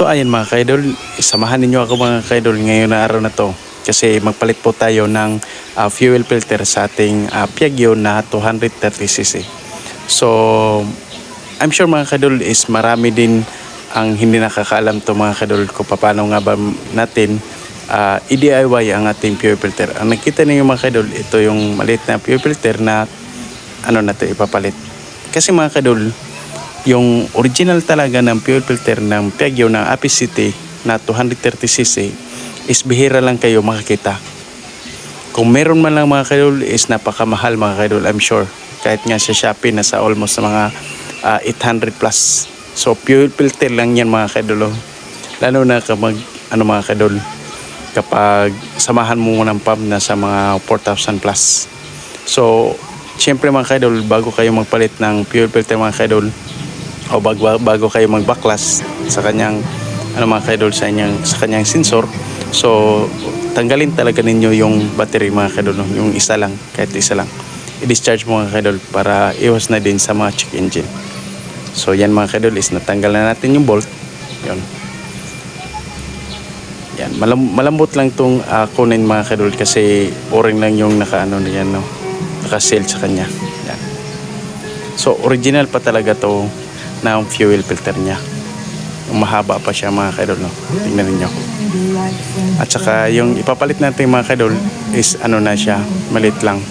So ayan mga kaidol, samahan ninyo ako mga kaidol ngayon na araw na to. Kasi magpalit po tayo ng ah, fuel filter sa ating uh, Piaggio na 230cc. So I'm sure mga kaidol is marami din ang hindi nakakaalam to mga kaidol kung paano nga ba natin ah, i-DIY ang ating fuel filter. Ang nakita ninyo mga kaidol, ito yung maliit na fuel filter na ano na to ipapalit. Kasi mga kaidol, yung original talaga ng fuel filter ng Piaggio ng Api City na 230cc is bihira lang kayo makakita. Kung meron man lang mga kadol is napakamahal mga kadol I'm sure. Kahit nga sa Shopee nasa almost mga ah, 800 plus. So fuel filter lang yan mga kadol. oh. Lalo na kapag ano mga kadol kapag samahan mo ng pump na sa mga 4,000 plus. So, syempre mga kadol, bago kayo magpalit ng fuel filter mga kadol, o bago, bago kayo magbaklas sa kanyang ano mga kaidol sa kanyang sa kanyang sensor. So tanggalin talaga ninyo yung battery mga kaidol no? yung isa lang kahit isa lang. I-discharge mo mga kaidol para iwas na din sa mga check engine. So yan mga kaidol is natanggal na natin yung bolt. Yun. Yan. Malam, malambot lang tong uh, kunin mga kaidol kasi o-ring lang yung naka ano na yan no? Naka seal sa kanya. Yan. So original pa talaga to na ang fuel filter niya. Mahaba pa siya mga kaidol. No? Tingnan ninyo. At saka yung ipapalit natin mga kaidol is ano na siya, malit lang.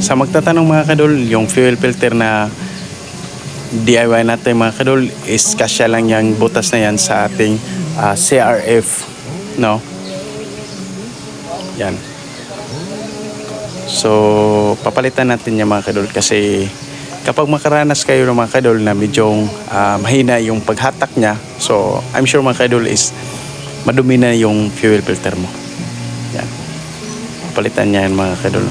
Sa magtatanong mga kaidol, yung fuel filter na DIY natin mga kaidol is kasya lang yung butas na yan sa ating ah, CRF. No? Yan. So, papalitan natin yung mga kadol kasi kapag makaranas kayo ng mga kadol na medyo ah, mahina yung paghatak niya, so I'm sure mga kadol is madumi na yung fuel filter mo. Yan. Papalitan niya yan mga kadol.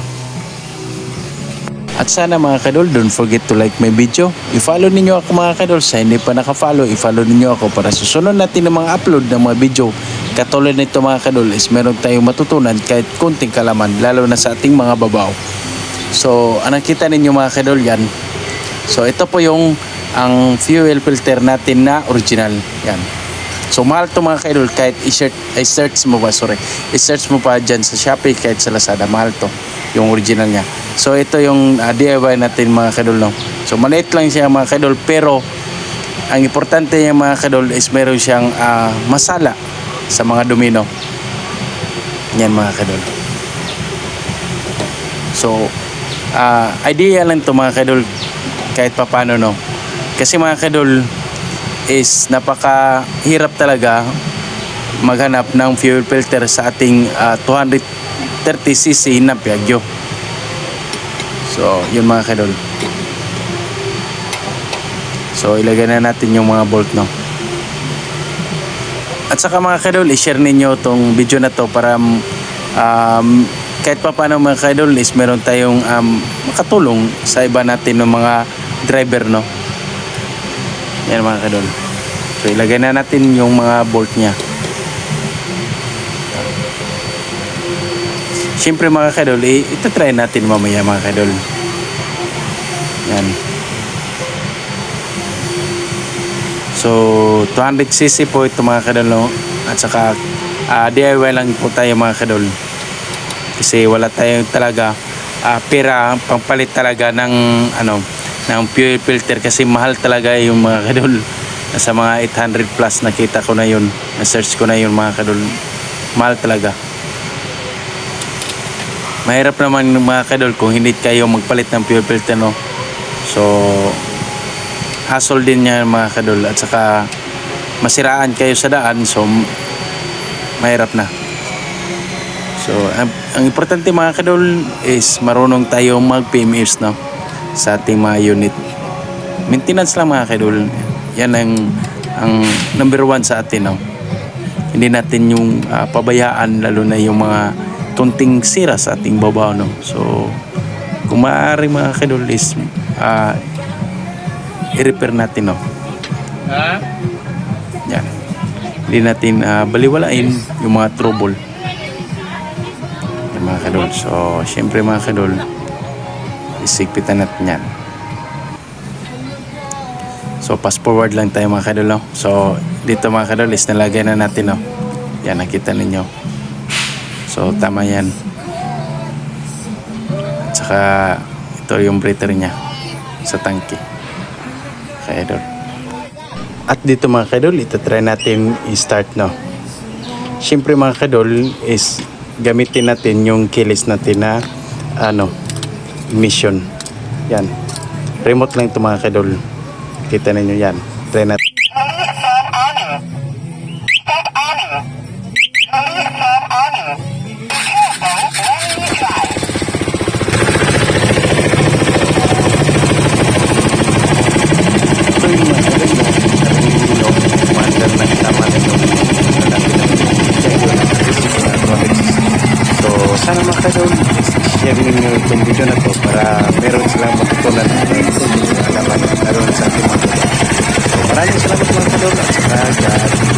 At sana mga kadol, don't forget to like my video. I-follow ninyo ako mga kadol. Sa hindi pa naka-follow, i-follow ninyo ako para susunod natin ng mga upload ng mga video. Katulad nito mga kadol is meron tayong matutunan kahit konting kalaman, lalo na sa ating mga babaw. So, ang nakita ninyo mga kadol yan. So, ito po yung ang fuel filter natin na original. Yan. So, mahal to mga kadol kahit i-search, i-search mo ba, sorry. I-search mo pa dyan sa Shopee kahit sa Lazada. Mahal to. Yung original niya. So, ito yung ah, DIY natin mga kadol. No? So, maliit lang siya mga kadol pero ang importante niya mga kadol is meron siyang ah, masala sa mga domino. Yan mga kadol. So, ah idea lang to mga kadol kahit papano no. Kasi mga kadol is napakahirap talaga maghanap ng fuel filter sa ating ah, 230cc na Piaggio. So, yun mga kadol. So, ilagay na natin yung mga bolt no. At saka mga kadol, i-share ninyo tong video na to para um, kahit pa paano mga kadol is meron tayong um, makatulong sa iba natin ng mga driver no. Yan mga kadol. So ilagay na natin yung mga bolt niya. Siyempre mga kadol, i- ito try natin mamaya mga kadol. Yan. So, 200cc po ito mga kadol. no? At saka, ah, DIY lang po tayo mga kadol. Kasi wala tayong talaga ah, pera pangpalit talaga ng ano ng fuel filter kasi mahal talaga yung mga kadol. Nasa mga 800 plus nakita ko na yun. Na-search ko na yun mga kadol. Mahal talaga. Mahirap naman mga kadol kung hindi kayo magpalit ng fuel filter no. So, hassle din niya mga kadol at saka masiraan kayo sa daan so mahirap na so ang, ang importante mga kadol is marunong tayo mag PMS no sa ating mga unit maintenance lang mga kadol yan ang ang number one sa atin no hindi natin yung ah, pabayaan lalo na yung mga tunting sira sa ating babaw no so kung maaari mga kadol is ah, i-repair natin no. Ha? Yan. Hindi natin ah, baliwalain yung mga trouble. Kadol. So, syempre mga kadol, isigpitan natin yan. So, fast forward lang tayo mga kadol. No? So dito mga kadol is nalagay na natin. No? Yan nakita ninyo. So tama yan. At saka ito yung breather niya sa tangke. Kaya idol. At dito mga kadol, ito try natin i-start no. Siyempre mga kadol is gamitin natin yung kilis natin na ano mission. Yan. Remote lang ito mga kadol. Kita ninyo yan. Try natin. Sana mga kadol, share ninyo itong video na to para meron silang matutunan. Na alaman meron sa ating mga. So, maraming salamat mga kadol. At saka God